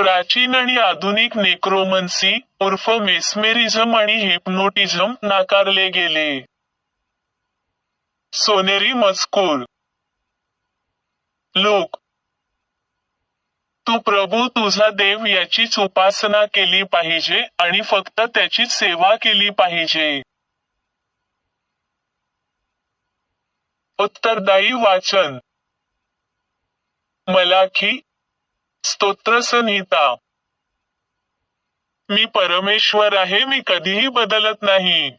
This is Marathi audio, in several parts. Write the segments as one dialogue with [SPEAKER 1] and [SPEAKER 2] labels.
[SPEAKER 1] प्राचीन आणि आधुनिक नेक्रोमन्सी उर्फ मेस्मेरिझम आणि हिप्नोटिझम नाकारले गेले. सोनेरी मजकूर. लोक. तू प्रभू तुझा देव याचीच उपासना केली पाहिजे आणि फक्त त्याची सेवा केली पाहिजे. उत्तरदायी वाचन. मलाखी स्तोत्रसंहिता मी परमेश्वर आहे मी कधीही बदलत नाही.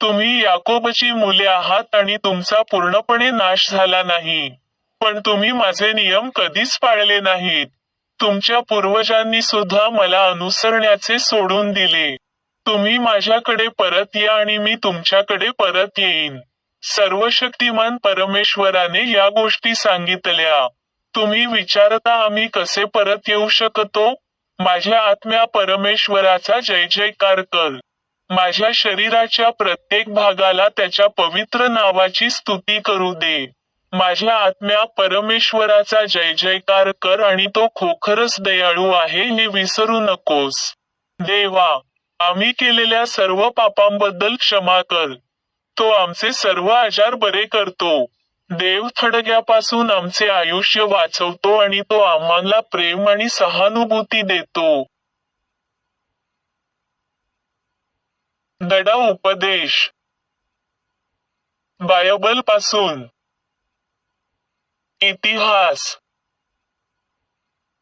[SPEAKER 1] तुम्ही याकोबची मुले आहात आणि तुमचा पूर्णपणे नाश झाला नाही. पण तुम्ही माझे नियम कधीच पाळले नाहीत. तुमच्या पूर्वजांनी सुद्धा मला अनुसरण्याचे सोडून दिले. तुम्ही माझ्याकडे परत या आणि मी तुमच्याकडे परत येईन. सर्वशक्तिमान परमेश्वराने या गोष्टी सांगितल्या. तुम्ही विचारता आम्ही कसे परत येऊ शकतो? माझ्या आत्म्या परमेश्वराचा जय जयकार कर. माझ्या शरीराच्या प्रत्येक भागाला त्याच्या पवित्र नावाची स्तुती करू दे. माझ्या आत्म्या परमेश्वराचा जय जयकार कर आणि तो खोखरच दयाळू आहे हे विसरू नकोस. देवा आम्ही केलेल्या सर्व पापांबद्दल क्षमा कर. तो आमचे सर्व आजार बरे करतो. देव थडग्यापासून आमचे आयुष्य वाचवतो आणि तो आम्हाला प्रेम आणि सहानुभूती देतो. दडा उपदेश. बायबलपासून. इतिहास.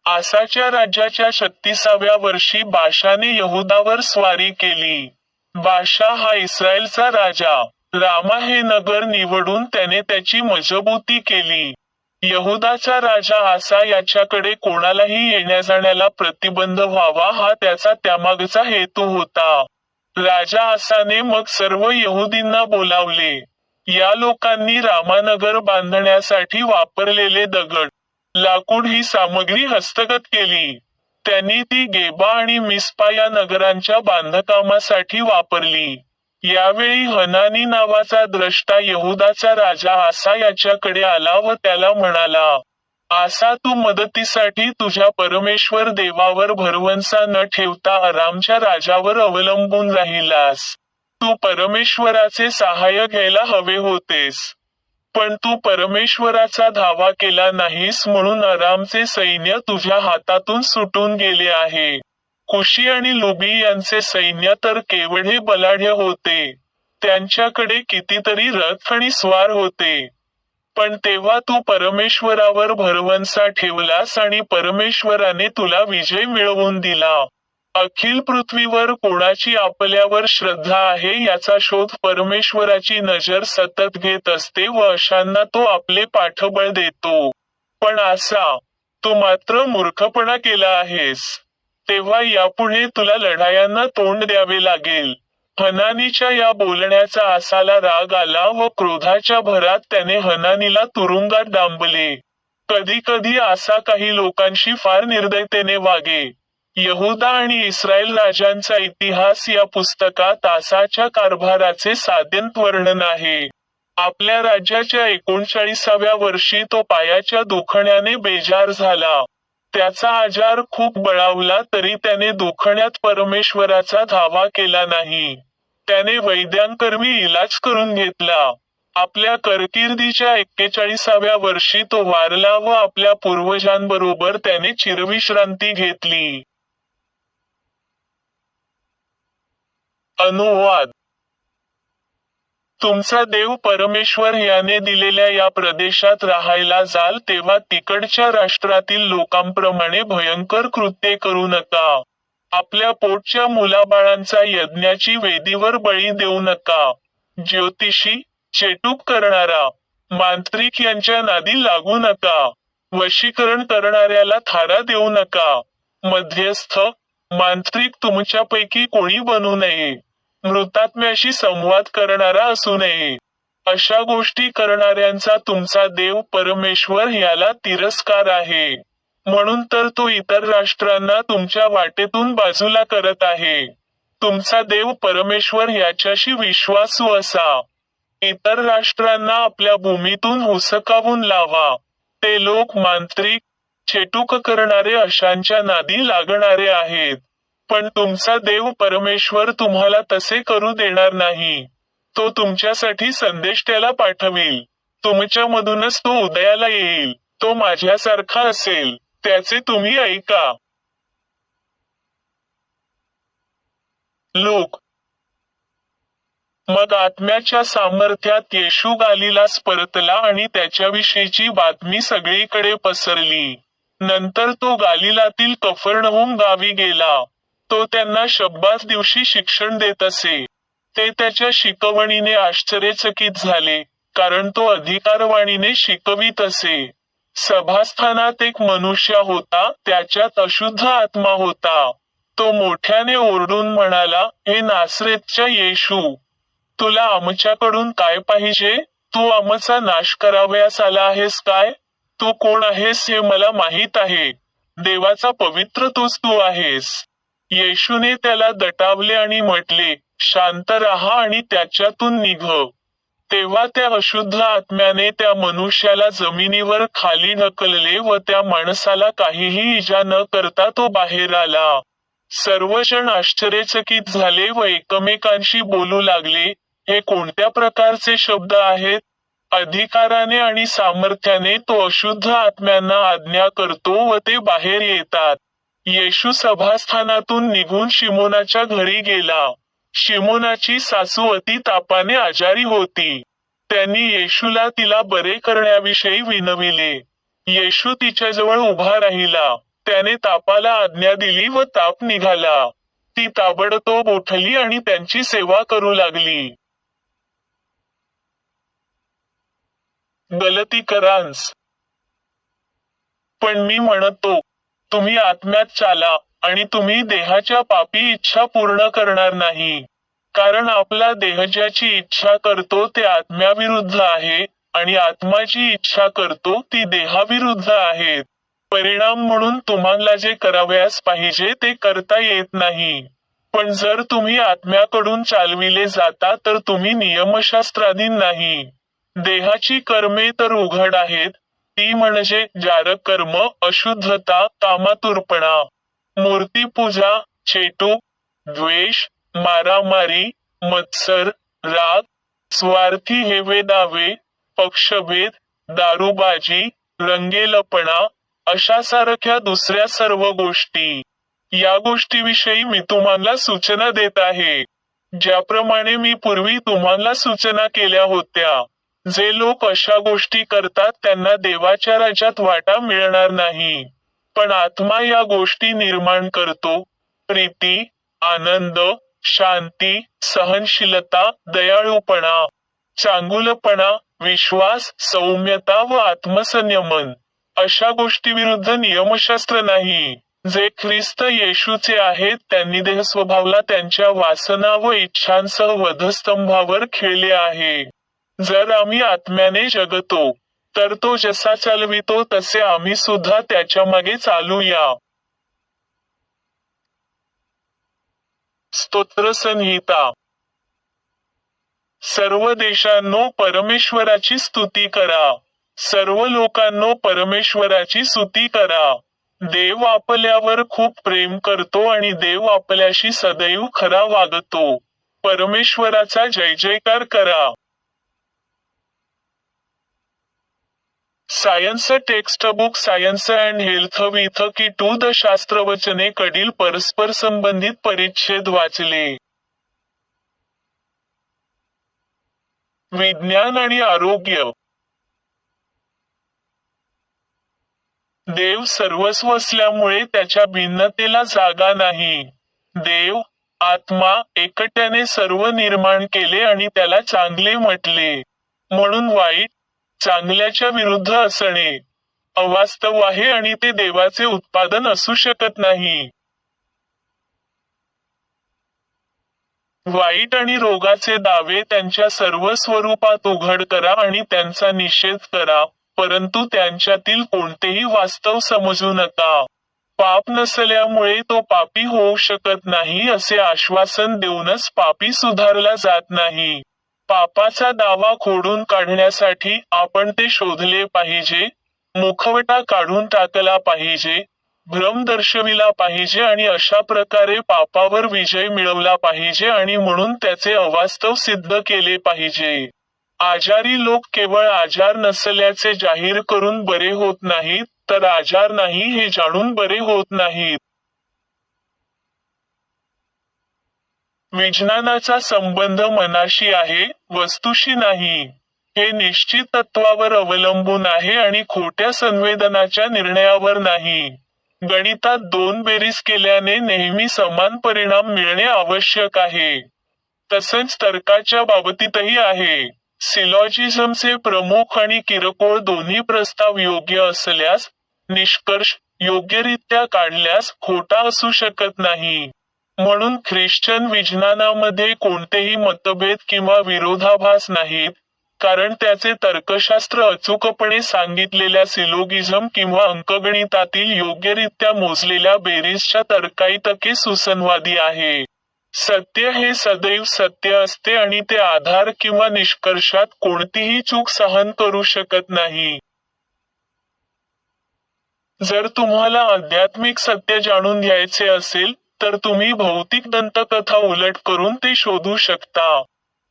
[SPEAKER 1] आसाच्या राज्याच्या छत्तीसाव्या वर्षी बाशाने यहुदावर स्वारी केली. बाशा हा इस्रायलचा राजा. रामा हे नगर निवडून त्याने त्याची मजबूती केली. यहुदाचा राजा आसा याच्याकडे कोणालाही येण्या जाण्याला प्रतिबंध व्हावा हा त्याचा त्यामागचा हेतू होता. राजा आसाने मग सर्व यहुदींना बोलावले. या लोकांनी रामानगर बांधण्यासाठी वापरलेले दगड लाकूड ही सामग्री हस्तगत केली. त्यांनी ती गेबा आणि मिस्पा या नगरांच्या बांधकामासाठी वापरली. यावेळी हनानी नावाचा द्रष्टा यहुदाचा राजा आसा याच्याकडे आला व त्याला म्हणाला आसा तू मदतीसाठी तुझ्या परमेश्वर देवावर भरवंसा न ठेवता आरामच्या राजावर अवलंबून राहिलास. तू परमेश्वराचे सहाय्य घ्यायला हवे होतेस. पण तू परमेश्वराचा धावा केला नाहीस म्हणून आरामचे सैन्य तुझ्या हातातून सुटून गेले आहे. कुशी आणि लुबी यांचे सैन्य तर केवढे बलाढ्य होते. त्यांच्याकडे कितीतरी रथ आणि स्वार होते. पण तेव्हा तू परमेश्वरावर भरवंसा ठेवलास आणि परमेश्वराने तुला विजय मिळवून दिला. अखिल पृथ्वीवर कोणाची आपल्यावर श्रद्धा आहे याचा शोध परमेश्वराची नजर सतत घेत असते व अशांना तो आपले पाठबळ देतो. पण असा तू मात्र मूर्खपणा केला आहेस. तेव्हा यापुढे तुला लढायांना तोंड द्यावे लागेल. हनानीच्या या बोलण्याचा आसाला राग आला व क्रोधाच्या भरात त्याने हनानीला तुरुंगात डांबले. कधी कधी आसा काही लोकांशी फार निर्दयतेने वागे. यहुदा आणि इस्रायल राजांचा इतिहास या पुस्तकात आसाच्या कारभाराचे साध्यंत वर्णन आहे. आपल्या राज्याच्या एकोणचाळीसाव्या वर्षी तो पायाच्या दुखण्याने बेजार झाला. त्याचा आजार खूप बळावला तरी त्याने दुखण्यात परमेश्वराचा धावा केला नाही. त्याने वैद्यांकर्मी इलाज करून घेतला. आपल्या कारकिर्दीच्या एक्केचाळीसाव्या वर्षी तो वारला व आपल्या पूर्वजांबरोबर त्याने चिरविश्रांती घेतली. अनुवाद. तुमचा देव परमेश्वर याने दिलेल्या या प्रदेशात राहायला जाल तेव्हा तिकडच्या राष्ट्रातील लोकांप्रमाणे भयंकर कृत्ये करू नका. आपल्या पोटच्या मुलाबाळांचा यज्ञाची वेदीवर बळी देऊ नका. ज्योतिषी चेटूप करणारा मांत्रिक यांच्या नादी लागू नका. वशीकरण करणाऱ्याला थारा देऊ नका. मध्यस्थ मांत्रिक तुमच्यापैकी कोणी बनू नये. मृतात्म्याशी संवाद करणारा असू नये. अशा गोष्टी करणाऱ्यांचा तुमचा देव परमेश्वर याला तिरस्कार आहे. म्हणून तर तो इतर राष्ट्रांना तुमच्या वाटेतून बाजूला करत आहे. तुमचा देव परमेश्वर याच्याशी विश्वासू असा. इतर राष्ट्रांना आपल्या भूमीतून हुसकावून लावा. ते लोक मांत्रिक छेटूक करणारे अशांच्या नादी लागणारे आहेत. पण तुमचा देव परमेश्वर तुम्हाला तसे करू देणार नाही. तो तुमच्यासाठी संदेश त्याला पाठवेल. तुमच्या मधूनच तो उदयाला येईल. तो माझ्यासारखा असेल. त्याचे तुम्ही ऐका. लोक. मग आत्म्याच्या सामर्थ्यात येशू गालिलास परतला आणि त्याच्याविषयीची बातमी सगळीकडे पसरली. नंतर तो गालिलातील कफरनहूम गावी गेला. तो त्यांना शब्बास दिवशी शिक्षण देत असे. ते त्याच्या शिकवणीने आश्चर्यचकित झाले कारण तो अधिकारवाणीने शिकवित असे. सभास्थानात एक मनुष्य होता त्याच्यात अशुद्ध आत्मा होता. तो मोठ्याने ओरडून म्हणाला हे नासरेतच्या येशू! तुला आमच्याकडून काय पाहिजे? तू आमचा नाश करावयास आला आहेस काय? तू कोण आहेस हे मला माहीत आहे. देवाचा पवित्र तोच तू आहेस. येशूने त्याला दटावले आणि म्हटले शांत राहा आणि त्याच्यातून निघ. तेव्हा त्या अशुद्ध आत्म्याने त्या मनुष्याला जमिनीवर खाली ढकलले व त्या माणसाला काहीही इजा न करता तो बाहेर आला. सर्वजण आश्चर्यचकित झाले व एकमेकांशी बोलू लागले. हे कोणत्या प्रकारचे शब्द आहेत? अधिकाराने आणि सामर्थ्याने तो अशुद्ध आत्म्यांना आज्ञा करतो व ते बाहेर येतात. येशू सभास्थानातून निघून शिमोनाच्या घरी गेला. शिमोनाची सासू अति तापाने आजारी होती. त्यांनी येशूला तिला बरे करण्याविषयी विनविले. येशू तिच्याजवळ उभा राहिला. त्याने तापाला आज्ञा दिली व ताप निघाला. ती ताबडतोब उठली आणि त्यांची सेवा करू लागली. गलती करांस पण मी म्हणतो तुम्ही आत्म्यात चाला आणि तुम्ही देहाच्या पापी इच्छा पूर्ण करणार नाही. कारण आपला देह ज्याची इच्छा करतो ते आत्म्याविरुद्ध आहे आणि आत्मा जी इच्छा करतो ती देहाविरुद्ध आहेत परिणाम म्हणून तुम्हाला जे करावयास पाहिजे ते करता येत नाही. पण जर तुम्ही आत्म्याकडून चालविले जाता तर तुम्ही नियमशास्त्राधीन नाही. देहाची कर्मे तर उघड आहेत ती म्हणजे जारकर्म अशुद्धता कामातुरपणा मूर्तीपूजा चेटू द्वेष मारामारी मत्सर राग स्वार्थी हेवे दावे पक्षभेद दारूबाजी रंगेलपणा अशा सारख्या दुसऱ्या सर्व गोष्टी. या गोष्टीविषयी मी तुम्हाला सूचना देत आहे. ज्याप्रमाणे मी पूर्वी तुम्हाला सूचना केल्या होत्या. जे लोक अशा गोष्टी करतात त्यांना देवाच्या राज्यात वाटा मिळणार नाही. पण आत्मा या गोष्टी निर्माण करतो. प्रीती आनंद शांती सहनशीलता दयाळूपणा चांगुलपणा विश्वास सौम्यता व आत्मसंयमन. अशा गोष्टीविरुद्ध नियमशास्त्र नाही. जे ख्रिस्त येशूचे आहेत त्यांनी देह स्वभावला त्यांच्या वासना व इच्छांसह वधस्तंभावर खेळले आहे. जर आम्ही आत्म्याने जगतो तर तो जसा चालवितो तसे आम्ही सुद्धा त्याच्यामागे चालूया. स्तोत्र संहिता. सर्व देशांनो परमेश्वराची स्तुती करा. सर्व लोकांनो परमेश्वराची स्तुती करा. देव आपल्यावर खूप प्रेम करतो आणि देव आपल्याशी सदैव खरा वागतो. परमेश्वराचा जय जयकार करा. Science text book science and health with key to the शास्त्रवचने कडील परस्पर संबंधित परिच्छेद वाचले. विज्ञान आणि आरोग्य. देव सर्वस्व असल्यामुळे त्याच्या भिन्नतेला जागा नाही. देव आत्मा एकट्याने सर्व निर्माण केले आणि त्याला चांगले म्हटले. म्हणून वाईट चांगल्याच्या विरुद्ध असणे. अवास्तव आहे आणि ते देवाचे उत्पादन असू शकत नाही. वाईट आणि रोगाचे दावे त्यांच्या सर्व स्वरूपात उघड करा आणि त्यांचा निषेध करा परंतु त्यांच्यातील कोणतेही वास्तव समजू नका. पाप नसल्यामुळे तो पापी होऊ शकत नाही असे आश्वासन देऊनच पापी सुधारला जात नाही. पापाचा दावा खोडून काढण्यासाठी आपण ते शोधले पाहिजे मुखवटा काढून टाकला पाहिजे भ्रम दर्शविला पाहिजे आणि अशा प्रकारे पापावर विजय मिळवला पाहिजे आणि म्हणून त्याचे अवास्तव सिद्ध केले पाहिजे. आजारी लोक केवळ आजार नसल्याचे जाहीर करून बरे होत नाहीत तर आजार नाही हे जाणून बरे होत नाहीत. विज्ञानाचा संबंध मनाशी आहे वस्तूशी नाही. हे निश्चित तत्वावर अवलंबून आहे आणि खोट्या संवेदनाच्या निर्णयावर नाही. गणितात दोन बेरीज केल्याने नेहमी समान परिणाम मिळणे आवश्यक आहे. तसंच तर्काच्या बाबतीतही आहे. सिलॉजिझमचे प्रमुख आणि किरकोळ दोन्ही प्रस्ताव योग्य असल्यास निष्कर्ष योग्यरित्या काढल्यास खोटा असू शकत नाही. म्हणून ख्रिश्चन विज्ञानामध्ये कोणतेही मतभेद किंवा विरोधाभास नाहीत कारण त्याचे तर्कशास्त्र अचूकपणे सांगितलेल्या सिलोगिझम किंवा अंकगणितातील योग्यरित्या मोजलेल्या बेरीजच्या तर्काईतके सुसंवादी आहे. सत्य हे सदैव सत्य असते आणि ते आधार किंवा निष्कर्षात कोणतीही चूक सहन करू शकत नाही. जर तुम्हाला आध्यात्मिक सत्य जाणून घ्यायचे असेल तर तुम्ही भौतिक दंतकथा उलट करून ते शोधू शकता.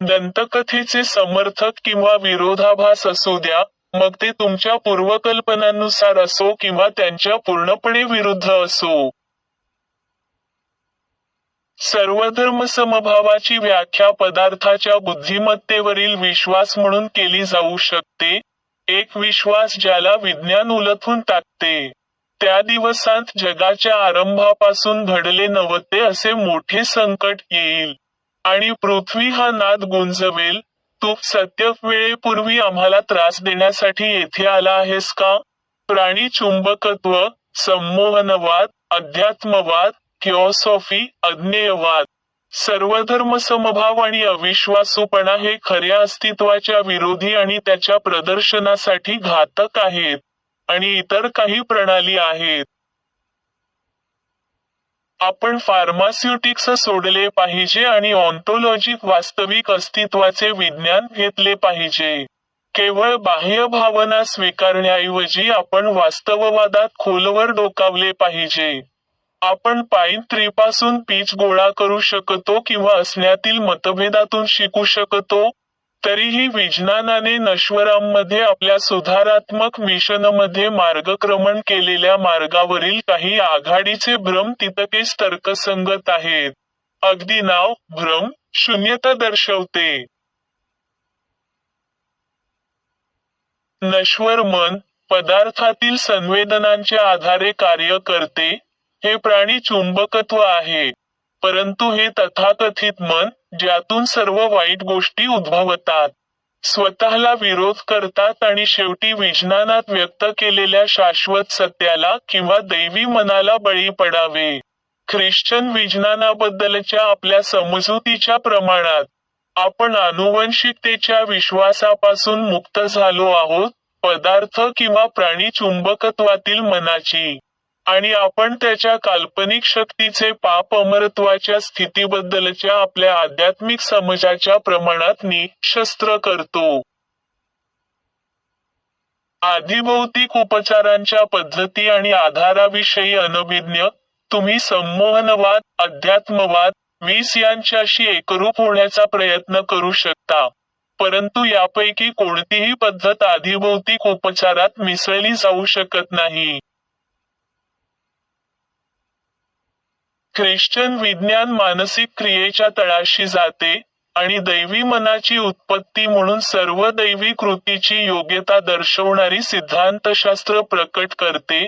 [SPEAKER 1] दंतकथेचे समर्थक किंवा विरोधाभास असू द्या मग ते तुमच्या पूर्वकल्पनांनुसार असो किंवा त्यांच्या पूर्णपणे विरुद्ध असो. सर्वधर्म समभावाची व्याख्या पदार्थाच्या बुद्धिमत्तेवरील विश्वास म्हणून केली जाऊ शकते. एक विश्वास ज्याला विज्ञान उलथून टाकते. त्या दिवसांत जगाच्या आरंभापासून घडले नव्हते असे मोठे संकट येईल. आणि पृथ्वी हा नाद गुंजवेल तू सत्य वेळेपूर्वी आम्हाला त्रास देण्यासाठी येथे आला आहेस का? प्राणी चुंबकत्व संमोहनवाद अध्यात्मवाद थिओसॉफी अज्ञेयवाद सर्वधर्म समभाव आणि अविश्वासूपणा हे खऱ्या अस्तित्वाच्या विरोधी आणि त्याच्या प्रदर्शनासाठी घातक आहेत. आणि इतर काही प्रणाली आहेत. आपण फार्मास्युटिक्स सोडले पाहिजे आणि ऑन्टोलॉजिक वास्तविक अस्तित्वाचे विज्ञान घेतले पाहिजे. केवळ बाह्य भावना स्वीकारण्याऐवजी आपण वास्तववादात खोलवर डोकावले पाहिजे. आपण पाईन ट्रीपासून पीच गोळा करू शकतो किंवा असण्यातील मतभेदातून शिकू शकतो तरीही विज्ञानाने नश्वरांमध्ये आपल्या सुधारात्मक मिशनमध्ये मार्गक्रमण केलेल्या मार्गावरील काही आघाडीचे भ्रम तितकेच तर्कसंगत आहेत. अगदी नाव भ्रम शून्यता दर्शवते. नश्वर मन पदार्थातील संवेदनांच्या आधारे कार्य करते हे प्राणी चुंबकत्व आहे परंतु हे तथाकथित मन ज्यातून सर्व वाईट गोष्टी उद्भवतात. स्वतःला विरोध करतात आणि शेवटी विज्ञानात व्यक्त केलेल्या शाश्वत सत्याला किंवा दैवी मनाला बळी पडावे. ख्रिश्चन विज्ञानाबद्दलच्या आपल्या समजुतीच्या प्रमाणात आपण आनुवंशिकतेच्या विश्वासापासून मुक्त झालो आहोत पदार्थ किंवा प्राणी चुंबकत्वातील मनाची. आणि आपण त्याच्या काल्पनिक शक्तीचे पाप अमरत्वाच्या स्थितीबद्दलच्या आपल्या आध्यात्मिक समजाच्या प्रमाणात निशस्त्र करतो. आधिभौतिक उपचारांच्या पद्धती आणि आधाराविषयी अनभिज्ञ तुम्ही संमोहनवाद अध्यात्मवाद वीस यांच्याशी एकरूप होण्याचा प्रयत्न करू शकता. परंतु यापैकी कोणतीही पद्धत आधिभौतिक उपचारात मिसळली जाऊ शकत नाही. ख्रिश्चन विज्ञान मानसिक क्रियेच्या तळाशी जाते आणि दैवी मनाची उत्पत्ती म्हणून सर्व दैवी कृतीची योग्यता दर्शवणारी सिद्धांतशास्त्र प्रकट करते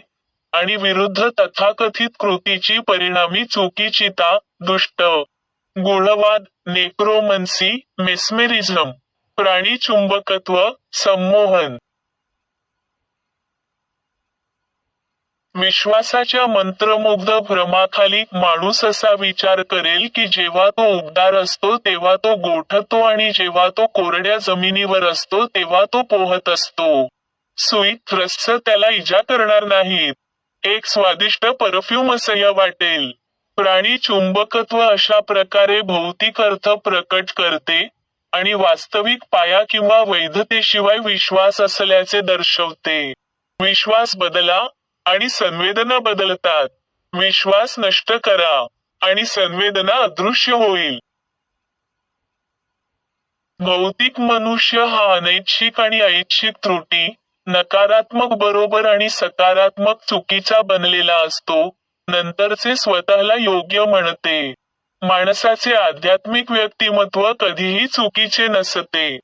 [SPEAKER 1] आणि विरुद्ध तथाकथित कृतीची परिणामी चुकीचिता दुष्ट गुणवाद नेक्रोमन्सी मेस्मेरिझम प्राणी चुंबकत्व संमोहन विश्वासाच्या मंत्रमुग्ध भ्रमाखाली माणूस असा विचार करेल की जेव्हा तो उबदार असतो तेव्हा तो गोठतो आणि जेव्हा तो कोरड्या जमिनीवर असतो तेव्हा तो पोहत असतो. सुई थ्रस्त त्याला इजा करणार नाहीत. एक स्वादिष्ट परफ्यूम असह्य वाटेल. प्राणी चुंबकत्व अशा प्रकारे भौतिक अर्थ प्रकट करते आणि वास्तविक पाया किंवा वैधतेशिवाय विश्वास असल्याचे दर्शवते. विश्वास बदला आणि संवेदना बदलतात. विश्वास नष्ट करा आणि संवेदना अदृश्य होईल. भौतिक मनुष्य हा अनैच्छिक आणि ऐच्छिक त्रुटी नकारात्मक बरोबर आणि सकारात्मक चुकीचा बनलेला असतो नंतरचे स्वतःला योग्य म्हणते. माणसाचे आध्यात्मिक व्यक्तिमत्व कधीही चुकीचे नसते.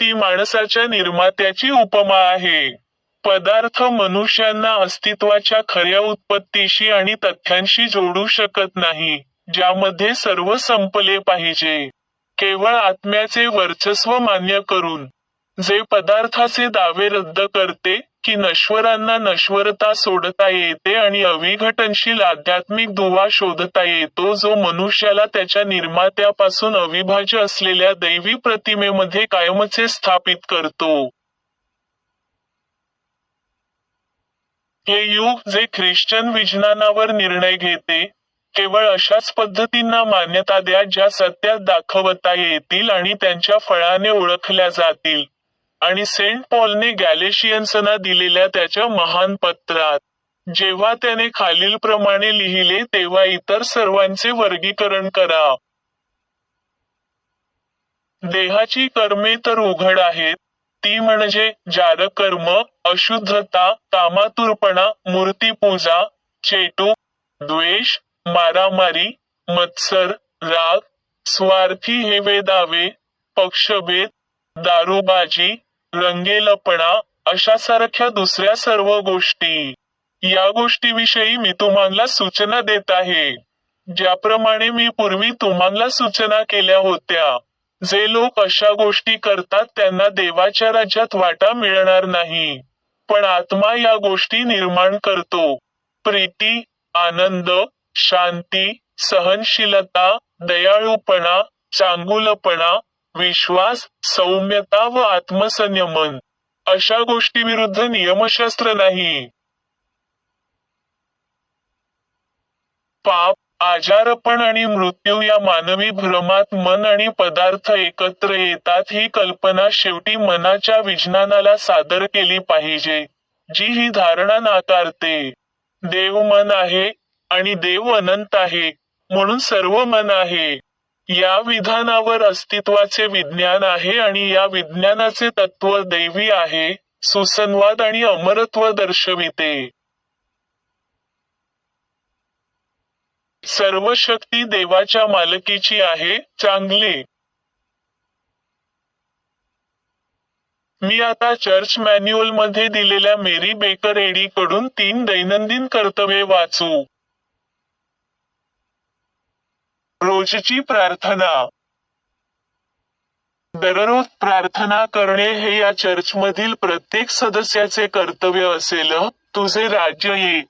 [SPEAKER 1] ती माणसाच्या निर्मात्याची उपमा आहे. पदार्थ मनुष्यांना अस्तित्वाच्या खऱ्या उत्पत्तीशी आणि तथ्यांशी जोडू शकत नाही ज्यामध्ये सर्व संपले पाहिजे. केवळ आत्म्याचे वर्चस्व मान्य करून जे पदार्थाचे दावे रद्द करते की नश्वरांना नश्वरता सोडता येते आणि अविघटनशील आध्यात्मिक दुवा शोधता येतो जो मनुष्याला त्याच्या निर्मात्यापासून अविभाज्य असलेल्या दैवी प्रतिमेमध्ये कायमचे स्थापित करतो. हे युग जे ख्रिश्चन विज्ञानावर निर्णय घेते केवळ अशाच पद्धतींना मान्यता द्या ज्या सत्यात दाखवता येतील आणि त्यांच्या फळाने ओळखल्या जातील. आणि सेंट पॉलने गॅलेशियन्सना दिलेल्या त्याच्या महान पत्रात जेव्हा त्याने खालीलप्रमाणे लिहिले तेव्हा इतर सर्वांचे वर्गीकरण करा. देहाची कर्मे तर उघड आहेत ती म्हणजे जारकर्म अशुद्धता कामातुरपणा मूर्तीपूजा चेटू द्वेष मारामारी मत्सर राग स्वार्थी हेवे दावे पक्षभेद दारूबाजी रंगेलपणा अशा सारख्या दुसऱ्या सर्व गोष्टी. या गोष्टीविषयी मी तुम्हाला सूचना देत आहे. ज्याप्रमाणे मी पूर्वी तुम्हाला सूचना केल्या होत्या. जे लोक अशा गोष्टी करतात त्यांना देवाच्या राज्यात वाटा मिळणार नाही. पण आत्मा या गोष्टी निर्माण करतो. प्रीती आनंद शांती सहनशीलता दयाळूपणा चांगुलपणा विश्वास सौम्यता व आत्मसंयमन. अशा गोष्टी विरुद्ध नियमशास्त्र नाही. पाप आजारपण आणि मृत्यू या मानवी भ्रमात मन आणि पदार्थ एकत्र येतात ही कल्पना शेवटी मनाच्या विज्ञानाला सादर केली पाहिजे जी ही धारणा नाकारते. देव मन आहे आणि देव अनंत आहे म्हणून सर्व मन आहे. या विधानावर अस्तित्वाचे विज्ञान आहे आणि या विज्ञानाचे तत्व दैवी आहे सुसंवाद आणि अमरत्व दर्शविते. सर्व शक्ती देवाच्या मालकीची आहे चांगले. मी आता चर्च मॅन्युअलमध्ये दिलेल्या मेरी बेकर एडी कडून तीन दैनंदिन कर्तव्ये वाचू. रोजची प्रार्थना. दररोज प्रार्थना करणे हे या चर्चमधील प्रत्येक सदस्याचे कर्तव्य असेल तुझे राज्य ये.